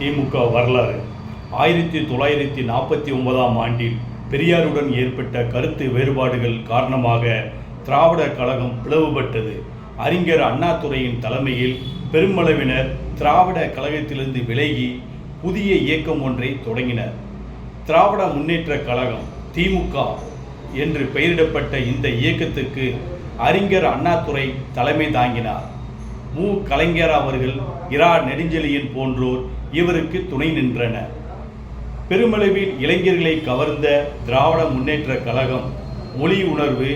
திமுக வரலாறு. ஆயிரத்தி தொள்ளாயிரத்தி நாற்பத்தி ஒன்பதாம் ஆண்டில் பெரியாருடன் ஏற்பட்ட கருத்து வேறுபாடுகள் காரணமாக திராவிட கழகம் பிளவுபட்டது. அறிஞர் அண்ணாதுரையின் தலைமையில் பெருமளவினர் திராவிட கழகத்திலிருந்து விலகி புதிய இயக்கம் ஒன்றை தொடங்கினர். திராவிட முன்னேற்ற கழகம் திமுக என்று பெயரிடப்பட்ட இந்த இயக்கத்துக்கு அறிஞர் அண்ணாதுரை தலைமை தாங்கினார். மு. கலைஞர் அவர்கள் இரா. நெடுஞ்செழியன் போன்றோர் இவருக்கு துணை நின்றன. பெருமளவில் இளைஞர்களை கவர்ந்த திராவிட முன்னேற்ற கழகம் மொழி உணர்வு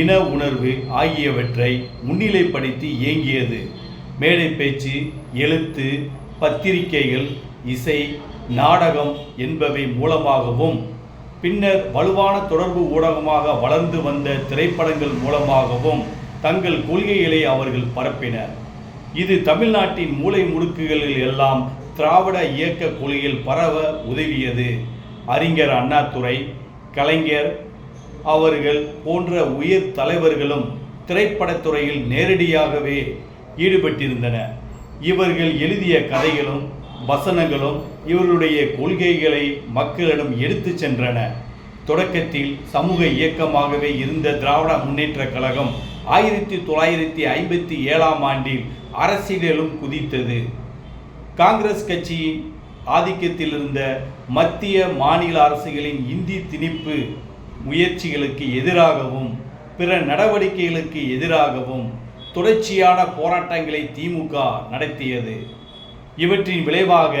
இன உணர்வு ஆகியவற்றை முன்னிலைப்படுத்தி இயங்கியது. மேடை பேச்சு எழுத்து பத்திரிகைகள் இசை நாடகம் என்பவை மூலமாகவும் பின்னர் வலுவான தொடர்பு ஊடகமாக வளர்ந்து வந்த திரைப்படங்கள் மூலமாகவும் தங்கள் கொள்கைகளை அவர்கள் பரப்பினர். இது தமிழ்நாட்டின் மூலை முடுக்குகளில் எல்லாம் திராவிட இயக்க கொள்கையில் பரவ உதவியது. அறிஞர் அண்ணாதுரை கலைஞர் அவர்கள் போன்ற உயர் தலைவர்களும் திரைப்படத்துறையில் நேரடியாகவே ஈடுபட்டிருந்தன இவர்கள் எழுதிய கதைகளும் வசனங்களும் இவர்களுடைய கொள்கைகளை மக்களிடம் எடுத்துச் சென்றன. தொடக்கத்தில் சமூக இயக்கமாகவே இருந்த திராவிட முன்னேற்ற கழகம் ஆயிரத்தி தொள்ளாயிரத்தி ஐம்பத்தி ஏழாம் ஆண்டில் அரசியலிலும் குதித்தது. காங்கிரஸ் கட்சியின் ஆதிக்கத்தில் இருந்த மத்திய மாநில அரசுகளின் இந்தி திணிப்பு முயற்சிகளுக்கு எதிராகவும் பிற நடவடிக்கைகளுக்கு எதிராகவும் தொடர்ச்சியான போராட்டங்களை திமுக நடத்தியது. இவற்றின் விளைவாக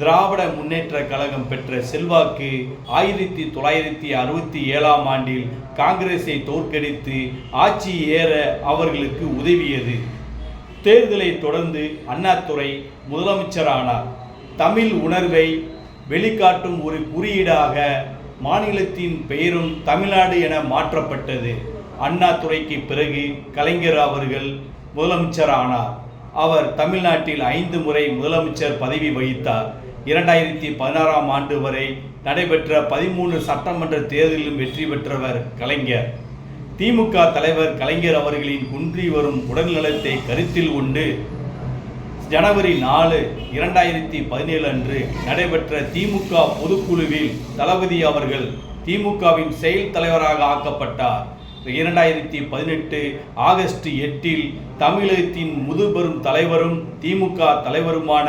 திராவிட முன்னேற்ற கழகம் பெற்ற செல்வாக்கு ஆயிரத்தி தொள்ளாயிரத்தி அறுபத்தி ஏழாம் ஆண்டில் காங்கிரஸை தோற்கடித்து ஆட்சி ஏற அவர்களுக்கு உதவியது. தேர்தலை தொடர்ந்து அண்ணாதுரை முதலமைச்சரானார். தமிழ் உணர்வை வெளிக்காட்டும் ஒரு குறியீடாக மாநிலத்தின் பெயரும் தமிழ்நாடு என மாற்றப்பட்டது. அண்ணாதுரைக்கு பிறகு கலைஞர் அவர்கள் முதலமைச்சரானார். அவர் தமிழ்நாட்டில் ஐந்து முறை முதலமைச்சர் பதவி வகித்தார். இரண்டாயிரத்தி பதினாறாம் ஆண்டு வரை நடைபெற்ற பதிமூன்று சட்டமன்ற தேர்தலிலும் வெற்றி பெற்றவர் கலைஞர். திமுக தலைவர் கலைஞர் அவர்களின் குன்றி வரும் உடல்நலத்தை கருத்தில் கொண்டு ஜனவரி நாலு இரண்டாயிரத்தி பதினேழு அன்று நடைபெற்ற திமுக பொதுக்குழுவில் தளபதி அவர்கள் திமுகவின் செயல் தலைவராக ஆக்கப்பட்டார். இரண்டாயிரத்தி பதினெட்டு ஆகஸ்ட் எட்டில் தமிழகத்தின் முதுபெரும் தலைவரும் திமுக தலைவருமான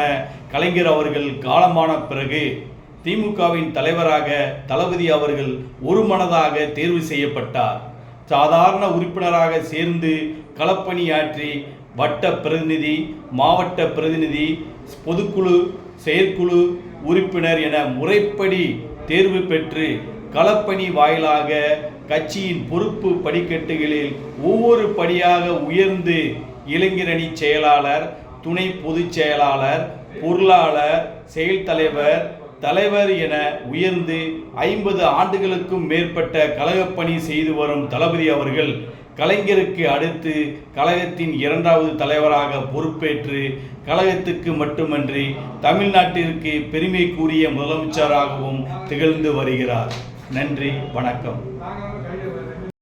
கலைஞர் அவர்கள் காலமான பிறகு திமுகவின் தலைவராக தளபதி அவர்கள் ஒருமனதாக தேர்வு செய்யப்பட்டார். சாதாரண உறுப்பினராக சேர்ந்து களப்பணியாற்றி வட்ட பிரதிநிதி மாவட்ட பிரதிநிதி பொதுக்குழு செயற்குழு உறுப்பினர் என முறைப்படி தேர்வு பெற்று களப்பணி வாயிலாக கட்சியின் பொறுப்பு படிக்கட்டுகளில் ஒவ்வொரு படியாக உயர்ந்து இளைஞரணி செயலாளர் துணை பொதுச் செயலாளர் பொருளாளர் செயல் தலைவர் தலைவர் என உயர்ந்து ஐம்பது ஆண்டுகளுக்கும் மேற்பட்ட கழகப்பணி செய்து வரும் தளபதி அவர்கள் கலைஞருக்கு அடுத்து கழகத்தின் இரண்டாவது தலைவராக பொறுப்பேற்று கழகத்துக்கு மட்டுமன்றி தமிழ்நாட்டிற்கு பெருமை கூறிய முதலமைச்சராகவும் திகழ்ந்து வருகிறார். நன்றி வணக்கம்.